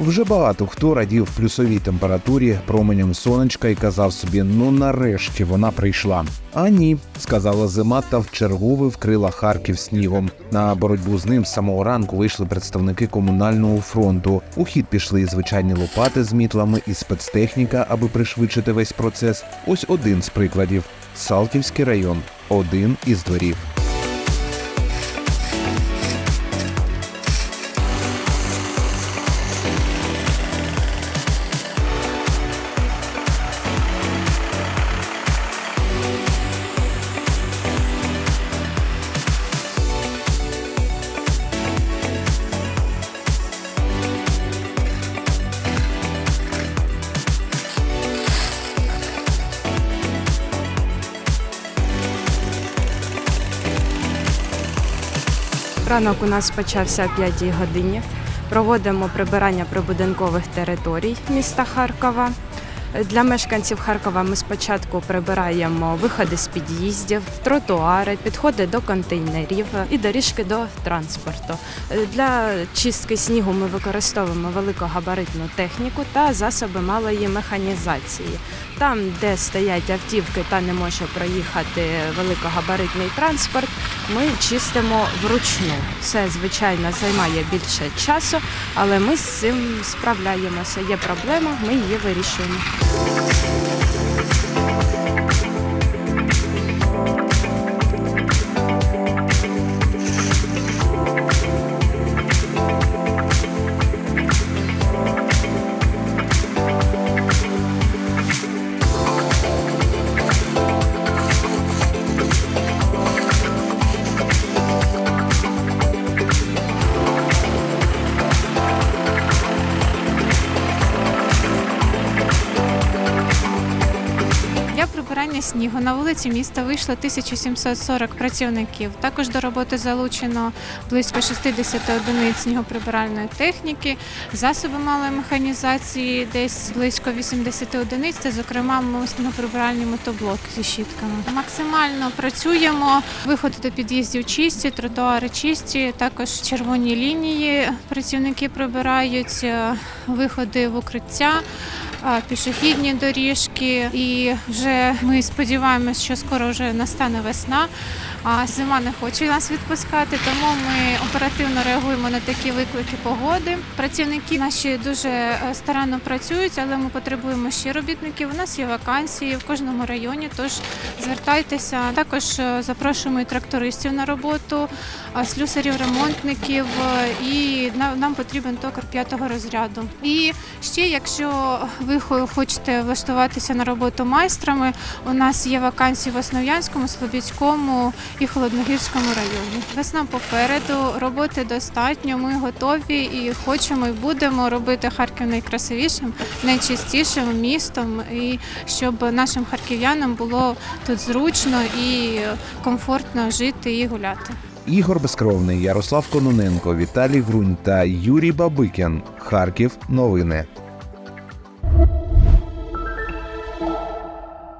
Вже багато хто радів плюсовій температурі променям сонечка і казав собі: ну нарешті вона прийшла. А ні, сказала зима, та вчергове вкрила Харків снігом. На боротьбу з ним з самого ранку вийшли представники комунального фронту. У хід пішли і звичайні лопати з мітлами і спецтехніка, аби пришвидшити весь процес. Ось один з прикладів: Салтівський район, один із дворів. Ранок у нас почався о 5 годині. Проводимо прибирання прибудинкових територій міста Харкова. Для мешканців Харкова ми спочатку прибираємо виходи з під'їздів, тротуари, підходи до контейнерів і доріжки до транспорту. Для чистки снігу ми використовуємо великогабаритну техніку та засоби малої механізації. Там, де стоять автівки та не може проїхати великогабаритний транспорт, ми чистимо вручну. Це звичайно займає більше часу, але ми з цим справляємося. Є проблема, ми її вирішуємо. Thank you. Прибирання снігу на вулиці міста вийшло 1740 працівників. Також до роботи залучено близько 60 одиниць снігоприбиральної техніки, засоби малої механізації, десь близько 80 одиниць. Це, зокрема, снігоприбиральні мотоблоки зі щітками. Максимально працюємо. Виходи до під'їздів чисті, тротуари чисті. Також червоні лінії працівники прибирають, е, виходи в укриття пішохідні доріжки. І вже ми сподіваємось, що скоро вже настане весна. А зима не хоче нас відпускати, тому ми оперативно реагуємо на такі виклики погоди. Працівники наші дуже е, старанно працюють, але ми потребуємо ще робітників. У нас є вакансії в кожному районі. Тож звертайтеся. Також е, запрошуємо і трактористів на роботу, слюсарів, ремонтників. е, І на- нам потрібен токар п'ятого розряду. І ще, якщо ви хочете влаштуватися на роботу майстрами, у нас є вакансії в Основ'янському, Слобідському і Холодногірському районі. Весна попереду, роботи достатньо. Ми готові і хочемо і будемо робити Харків найкрасивішим, найчистішим містом, і щоб нашим харків'янам було тут зручно і комфортно жити і гуляти. Ігор Безкровний, Ярослав Кононенко, Віталій Грунь та Юрій Бабикін. Харків. Новини.